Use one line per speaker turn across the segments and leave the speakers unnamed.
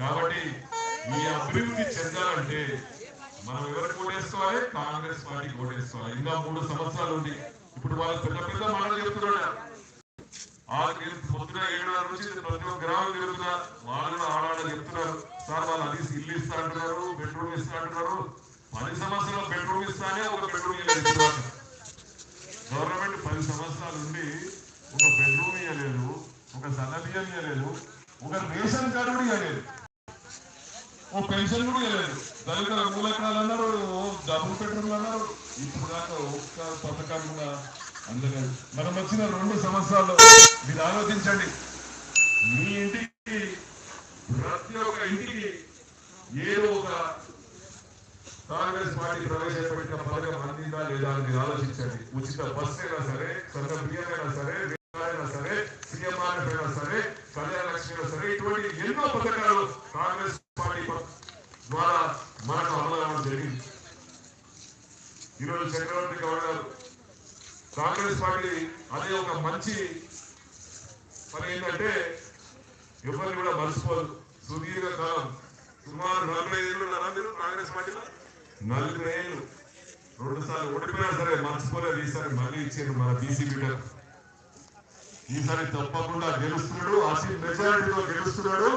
కాబట్టి మీ అభివృద్ధి చెందాలంటే మనం ఎవరికి ఓటేసుకోవాలి? కాంగ్రెస్ పార్టీకి ఓటేసుకోవాలి. ఇంకా మూడు సంవత్సరాలు ఉంది. ఇప్పుడు వాళ్ళు పెద్ద పెద్ద మాటలు చెప్తున్నారు. ఆరు పొద్దున ఏడున్నర నుంచి ప్రతి ఒక్క గ్రామం తిరుగుతున్నా వాళ్ళు ఆడాడ చెప్తున్నారు. సార్ వాళ్ళు అది ఇల్లు ఇస్తా అంటున్నారు బెడ్రూమ్ ఇస్తా అంటున్నారు. పది సంవత్సరాలు బెడ్రూమ్ ఇస్తానే ఒక బెడ్రూమ్ ఇస్తున్నారు గవర్నమెంట్ పది సంవత్సరాలు ఉండి ఒక బెడ్రూమ్ ఇవ్వలేదు ఒక సన్నబియ్యం ఇవ్వలేదు ఒక రేషన్ కార్డు కూడా ఇవ్వలేదు ఓ పెన్షన్ కూడా ఇవ్వలేదు. దళితుల మూలకాలు అన్నారు ఓ డబుల్ బెడ్రూమ్ అన్నారు. ఇప్పుడు దాకా ఒక్క పథకం కూడా అందలేదు. మనం వచ్చిన రెండు సంవత్సరాల్లో మీరు ఆలోచించండి. మీ ఇంటికి ప్రతి ఒక్క ఇంటికి ఏదో ఒక కాంగ్రెస్ పార్టీ ప్రవేశపెట్టిన పథకం అందిందా లేదా అని మీరు ఆలోచించండి. ఉచిత బస్ అయినా సరే సొంత బియ్యం అయినా సరే సీఎంఆర్ అయినా సరే కళ్యాణ లక్ష్మి అయినా సరే ఇటువంటి ఎన్నో పథకాలు కాంగ్రెస్ పార్టీ ప- ద్వారా మనకు అమలు అవ్వడం జరిగింది ఈరోజు చక్రవర్తి గౌడ్ గారు కాంగ్రెస్ పార్టీ అదే ఒక మంచి పని ఏంటంటే ఎవరిని కూడా మర్చిపోదు. సుదీర్ఘ కాలం సుమారు నలభై ఏళ్ళు ఉన్నారా మీరు కాంగ్రెస్ పార్టీలో? నలభై ఏళ్ళు. రెండు సార్లు ఓడిపోయినా సరే మర్చిపోలేదు. ఈసారి మళ్ళీ ఇచ్చారు మన బీసీ బిడ్డకు ఈసారి తప్పకుండా గెలుస్తున్నాడు. అసలు మెజారిటీతో గెలుస్తున్నాడు.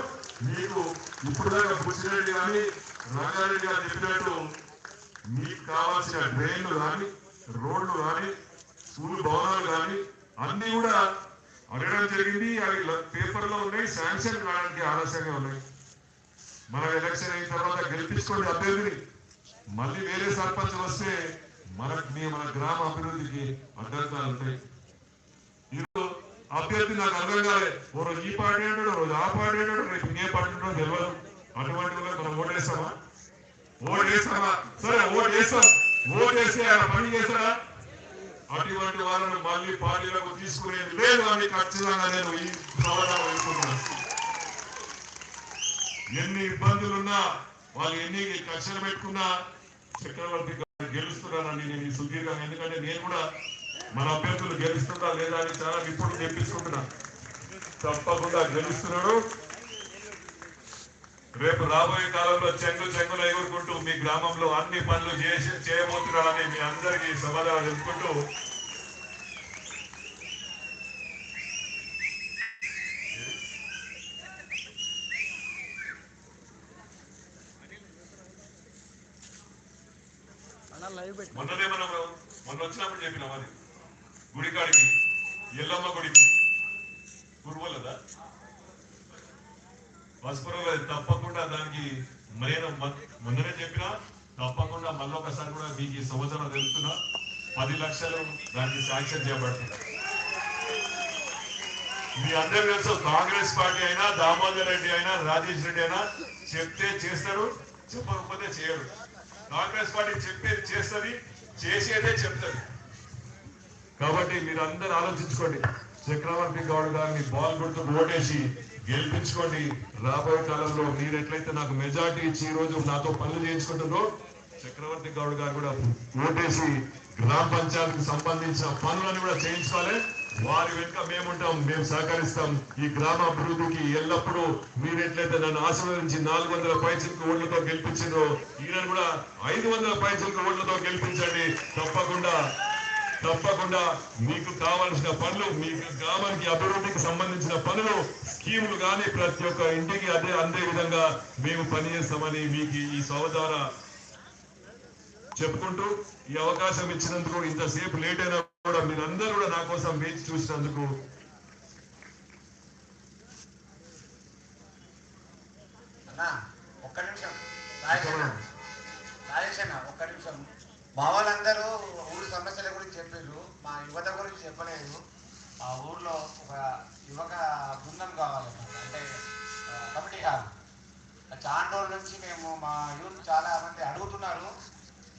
మీకు ఇప్పుడుదాకా బుచ్చిరెడ్డి కానీ రంగారెడ్డి గారు చెప్పినట్టు మీకు కావాల్సిన డ్రైన్లు కానీ రోడ్లు కానీ స్కూల్ భవనాలు కానీ అన్ని కూడా అడగడం జరిగింది. అవి పేపర్లో ఉన్నాయి. శాంక్షన్ కావడానికి ఆలస్యంగా ఉన్నాయి. మన ఎలక్షన్ అయిన తర్వాత గెలిపించుకోండి అభ్యర్థిని. మళ్ళీ వేరే సర్పంచ్ వస్తే మన మీ మన గ్రామ అభివృద్ధికి అడ్డంకాలు ఉంటాయి. ఈరోజు అభ్యర్థి నాకు అర్థం కాలే. ఓ రోజు ఈ పార్టీ అంటాడు రోజు ఆ పార్టీ అంటాడు. రేపు ఇంకే పార్టీ అంటాడో తెలియదు అటువంటి మనం ఓటేస్తామా ఓటేస్తామా సరే ఓటేస్తాం ఓటేస్తే ఆయన పని చేస్తారా అటువంటి వాళ్ళను మళ్ళీ పార్టీలకు తీసుకునేది లేదు అని ఖచ్చితంగా నేను ఈ సమాధానం అనుకుంటున్నాను ఎన్ని ఇబ్బందులున్నా వాళ్ళు ఎన్ని కక్షలు పెట్టుకున్నా చక్రవర్తి గారు గెలుస్తున్నారని నేను ఈ సుదీర్ఘంగా ఎందుకంటే నేను కూడా మన అభ్యర్థులు గెలుస్తుందా లేదా అని చాలా ఇప్పుడు తెప్పించుకుంటున్నా తప్పకుండా గెలుస్తున్నాడు. రేపు రాబోయే కాలంలో చెంగు చెంగులు ఎగురుకుంటూ మీ గ్రామంలో అన్ని పనులు చేసి చేయబోతున్నారని మీ అందరికీ సమాధానం చెప్పుకుంటూ మొన్ననే మనం మొన్న వచ్చినప్పుడు చెప్పినాం అది. గుడికాడికి ఎల్లమ్మ గుడికి. కురువలదా పసుపురంలో తప్పకుండా దానికి నేను ముందరే చెప్పినా తప్పకుండా మళ్ళీ ఒకసారి కూడా మీకు ఈ సంవత్సరం తెలుస్తున్నా పది లక్షలు దానికి శాంక్షన్ చేయబడుతుంది. మీ అందరూ తెలుసు కాంగ్రెస్ పార్టీ అయినా దామోదర్ రెడ్డి అయినా రాజేష్ రెడ్డి అయినా చెప్తే చేస్తారు చెప్పకపోతే చేయరు. కాంగ్రెస్ పార్టీ చెప్పేది చేస్తుంది చేసేదే చెప్తుంది. కాబట్టి మీరు అందరూ ఆలోచించుకోండి. చక్రవర్తి గౌడ్ గారిని బాల్ గుర్తు ఓటేసి గెలిపించుకోండి. రాబోయే కాలంలో మీరు ఎట్లయితే నాకు మెజార్టీ ఇచ్చి ఈ రోజు నాతో పనులు చేయించుకుంటుందో చక్రవర్తి గౌడ్ గారు కూడా ఓటేసి గ్రామ పంచాయతీకి సంబంధించిన పనులను కూడా చేయించుకోవాలి. వారి వెనుక మేముంటాం మేము సహకరిస్తాం. ఈ గ్రామ అభివృద్ధికి ఎల్లప్పుడూ మీరు ఎట్లయితే నన్ను ఆశీర్వదించి నాలుగు వందల పైసలకు ఓట్లతో గెలిపించిందో ఈయన కూడా ఐదు వందల పైసలకు ఓట్లతో గెలిపించండి. తప్పకుండా తప్పకుండా మీకు కావలసిన పనులు మీకు గ్రామానికి అభివృద్ధికి సంబంధించిన పనులు స్కీములు కానీ ప్రతి ఒక్క ఇంటికి అదే అందే విధంగా మేము పనిచేస్తామని మీకు ఈ సభ ద్వారా చెప్పుకుంటూ ఈ అవకాశం ఇచ్చినందుకు ఇంతసేపు లేట్ అయినా కూడా మీరందరూ కూడా నా కోసం వేచి చూసినందుకు
ఒక్క నిమిషం. ఒక్క నిమిషం. ఊరు సమస్యల గురించి చెప్పారు మా యువత గురించి చెప్పలేదు. ఆ ఊర్లో ఒక యువక బృందం కావాలన్నమాట అంటే కమిటీ హాల్ చాలా రోజుల నుంచి మేము మా యూత్ చాలా మంది అడుగుతున్నారు.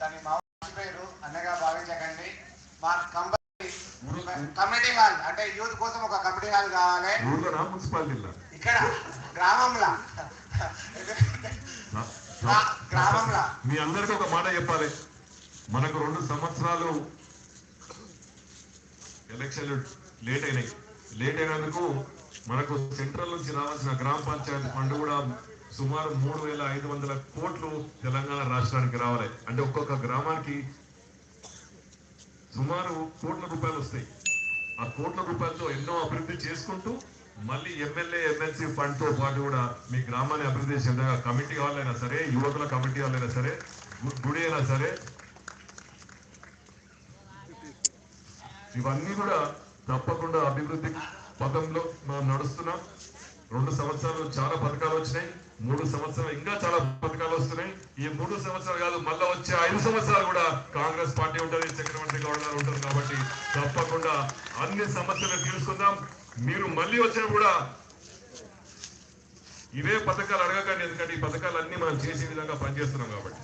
దాన్ని మా పేరు అన్నగా భావించకండి. మా కంపెనీ కమిటీ హాల్ అంటే యూత్ కోసం ఒక కమిటీ హాల్ కావాలి. ఇక్కడ గ్రామంలో. గ్రా- గ్రామంలో.
మీ అందరికీ ఒక మాట చెప్పాలి. మనకు రెండు సంవత్సరాలు ఎలక్షన్లు లేట్ అయినాయి. లేట్ అయినందుకు మనకు సెంట్రల్ నుంచి రావాల్సిన గ్రామ పంచాయతీ ఫండ్ కూడా సుమారు మూడు వేల ఐదు వందల కోట్లు తెలంగాణ రాష్ట్రానికి రావాలి. అంటే ఒక్కొక్క గ్రామానికి సుమారు కోట్ల రూపాయలు వస్తాయి. ఆ కోట్ల రూపాయలతో ఎన్నో అభివృద్ధి చేసుకుంటూ మళ్ళీ ఎమ్మెల్యే ఎమ్మెల్సీ ఫండ్తో పాటు కూడా మీ గ్రామాన్ని అభివృద్ధి చెందగా కమిటీ వాళ్ళైనా సరే యువకుల కమిటీ వాళ్ళైనా సరే గుడి అయినా సరే ఇవన్నీ కూడా తప్పకుండా అభివృద్ధి పథంలో మనం నడుస్తున్నాం. రెండు సంవత్సరాలు చాలా పథకాలు వచ్చినాయి. మూడు సంవత్సరాలు ఇంకా చాలా పథకాలు వస్తున్నాయి. ఈ మూడు సంవత్సరాలు కాదు మళ్ళీ వచ్చే ఐదు సంవత్సరాలు కూడా కాంగ్రెస్ పార్టీ ఉంటుంది చక్రవర్తి గౌడ్ గారు ఉంటారు కాబట్టి తప్పకుండా అన్ని సమస్యలు తీసుకుందాం మీరు మళ్ళీ వచ్చినా కూడా ఇవే పథకాలు అడగకండి ఎందుకంటే ఈ పథకాలు అన్ని మనం చేసే విధంగా పనిచేస్తున్నాం కాబట్టి.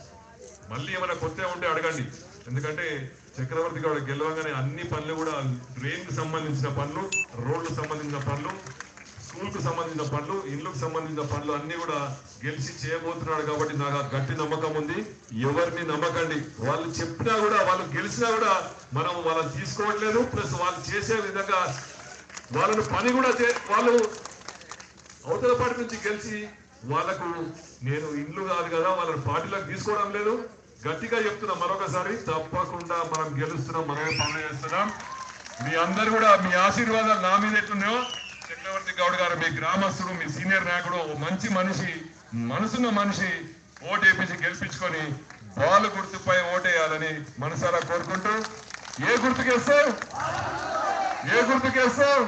మళ్ళీ ఏమైనా కొత్త ఉంటే అడగండి. ఎందుకంటే చక్రవర్తి గౌడ గెలవగానే అన్ని పనులు కూడా డ్రైన్కు సంబంధించిన పనులు రోడ్లకు సంబంధించిన పనులు స్కూల్కు సంబంధించిన పనులు ఇళ్ళకు సంబంధించిన పనులు అన్ని కూడా గెలిచి చేయబోతున్నాడు కాబట్టి నాకు గట్టి నమ్మకం ఉంది. ఎవరిని నమ్మకండి. వాళ్ళు చెప్పినా కూడా వాళ్ళు గెలిచినా కూడా మనం వాళ్ళని తీసుకోవట్లేదు. ప్లస్ వాళ్ళు చేసే విధంగా వాళ్ళను పని కూడా చే- వాళ్ళు అవతల పార్టీ నుంచి గెలిచి వాళ్ళకు నేను ఇండ్లు కాదు కదా వాళ్ళని పార్టీలోకి తీసుకోవడం లేదు. గట్టిగా చెప్తున్నా మరొకసారి తప్పకుండా మనం గెలుస్తున్నాం మనమే పనులు చేస్తున్నాం. మీ అందరు కూడా మీ ఆశీర్వాదాలు నా మీద ఎట్లున్నాయో చక్రవర్తి గౌడ్ గారు మీ గ్రామస్తుడు మీ సీనియర్ నాయకుడు ఓ మంచి మనిషి మనసున్న మనిషి ఓటేపించి గెలిపించుకొని బాలు గుర్తుపై ఓటేయాలని మనసారా కోరుకుంటూ ఏ గుర్తుకేస్తావు ఏ గుర్తుకేస్తావు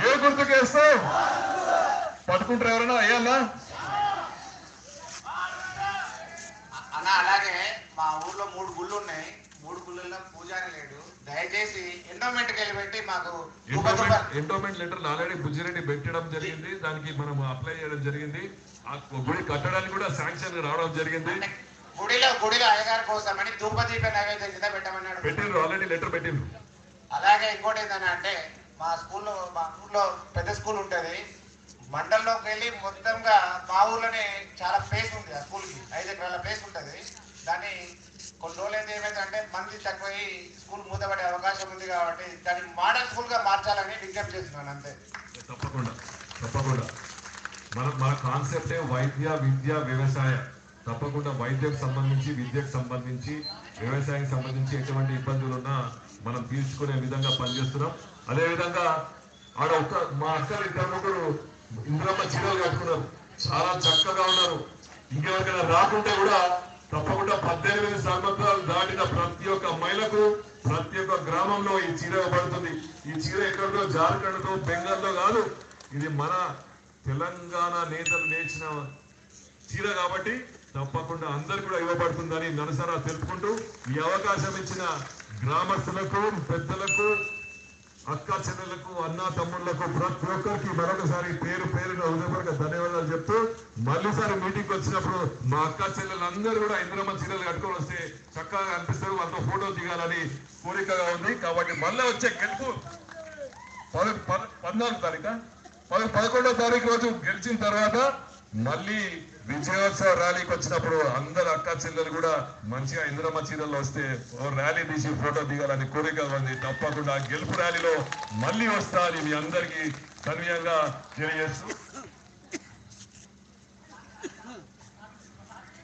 ఏ గుర్తుకేస్తావు పట్టుకుంటారు ఎవరైనా? అయ్యాలా
అన్న అలాగే మా ఊర్లో మూడు గుళ్ళు ఉన్నాయి. మూడు గుళ్ళల్లో పూజారి లేడు. దయచేసి ఎండోమెంట్కి వెళ్ళి పెట్టి మాకు
endowment endowment letter already Bujjireddy పెట్టడం జరిగింది. దానికి మనం అప్లై చేయడం జరిగింది. ఆ గుడి కట్టడానికి కూడా శాంక్షన్ రావడం జరిగింది.
గుడిలో గుడిలో అయ్యగారి కోసమని ధూపదీప నైవేద్యం కింద పెట్టమన్నాడు
పెట్టిండ్రు ఆల్రెడీ లెటర్ పెట్టిండ్రు.
అలాగే ఇంకోటి ఏంటంటే అంటే మా స్కూల్లో మా ఊర్లో పెద్ద స్కూల్ ఉంటుంది. మండలంలోకి వెళ్ళి మొత్తంగా మా ఊర్లోనే చాలా ప్లేస్ ఉంది ఆ స్కూల్కి. ఐదు ఎకరాల ప్లేస్ ఉంటుంది. దాన్ని కొన్ని రోజులు అయితే ఏమైందంటే మంది తక్కువై స్కూల్ మూతపడే అవకాశం ఉంది కాబట్టి దాన్ని మోడల్ స్కూల్గా మార్చాలని విజ్ఞప్తి చేస్తున్నాను అంతే.
తప్పకుండా తప్పకుండా. మన మన కాన్సెప్టే వైద్య విద్య వ్యవసాయ. తప్పకుండా వైద్యకు సంబంధించి విద్యకు సంబంధించి వ్యవసాయానికి సంబంధించి ఎటువంటి ఇబ్బందులు ఉన్నా మనం తీర్చుకునే విధంగా పనిచేస్తున్నాం. అదేవిధంగా ఆడ ఒక్క మా అక్కలు ఇద్దరు ముగ్గురు ఇంద్రమ్మ చీరలు కట్టుకున్నారు. చాలా చక్కగా ఉన్నారు. ఇంకెవరికైనా రాకుంటే కూడా తప్పకుండా పద్దెనిమిది సంవత్సరాలు దాటిన ప్రతి ఒక్క మహిళకు ప్రతి ఒక్క గ్రామంలో ఈ చీర పడుతుంది ఈ చీర ఎక్కడో జార్ఖండ్లో బెంగాల్లో కాదు ఇది మన తెలంగాణ నేతలు నేర్చిన చీర కాబట్టి తప్పకుండా అందరు కూడా ఇవ్వబడుతుందని నరసరా తెలుపుకుంటూ ఈ అవకాశం ఇచ్చిన గ్రామస్తులకు పెద్దలకు అక్క చెల్లెలకు అన్న తమ్ముళ్ళకు ప్రతి ఒక్కరికి మరొకసారి పేరు పేరున హృదయపూర్వక ధన్యవాదాలు చెప్తూ మళ్ళీసారి మీటింగ్ వచ్చినప్పుడు మా అక్క చెల్లెలందరూ కూడా ఇంద్రమ్మ చీరలు కట్టుకొని వస్తే చక్కగా అనిపిస్తారు. వాళ్ళతో ఫోటో దిగాలని కోరికగా ఉంది. కాబట్టి మళ్ళీ వచ్చే గెలుపు పద పద- పద్నాలుగు తారీఖా? పద పదకొండో తారీఖు రోజు గెలిచిన తర్వాత మళ్ళీ విజయోత్సవ ర్యాలీకి వచ్చినప్పుడు అందరు అక్క చెల్లెలు కూడా మంచిగా ఇంద్రమ్మ చీరల్లో వస్తే ఓ ర్యాలీ తీసి ఫోటో దిగాలని కోరిక ఉంది. తప్పకుండా గెలుపు ర్యాలీలో మళ్ళీ వస్తా అని మీ అందరికీ సన్వయంగా తెలియజేస్తూ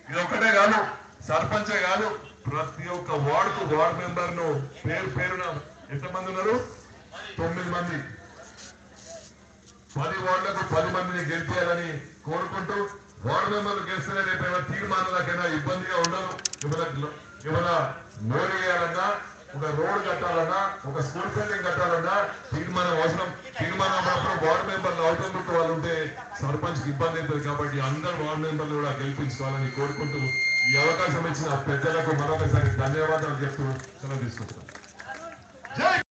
ఇది ఒకటే కాదు సర్పంచే కాదు ప్రతి ఒక్క వార్డుకు వార్డు మెంబర్ను పేరు పేరున ఎంతమంది ఉన్నారు? తొమ్మిది మంది. పది వార్డులకు పది మందిని గెలిపేయాలని కోరుకుంటూ వార్డు మెంబర్లు గెలిస్తేనే రేపు ఏమైనా తీర్మానాలకైనా ఇబ్బందిగా ఉండదు. ఏమైనా ఏమైనా నోరు వేయాలన్నా ఒక రోడ్ కట్టాలన్నా ఒక స్కూల్ బిల్డింగ్ కట్టాలన్నా తీర్మానం అవసరం. తీర్మానం అప్పుడు వార్డు మెంబర్లు అవుతుంది వాళ్ళు ఉంటే సర్పంచ్కి ఇబ్బంది అవుతుంది కాబట్టి అందరు వార్డు మెంబర్లు కూడా గెలిపించుకోవాలని కోరుకుంటూ ఈ అవకాశం ఇచ్చిన పెద్దలకు మరొకసారి ధన్యవాదాలు చెప్తూ సెలవు తీసుకుంటున్నాను జై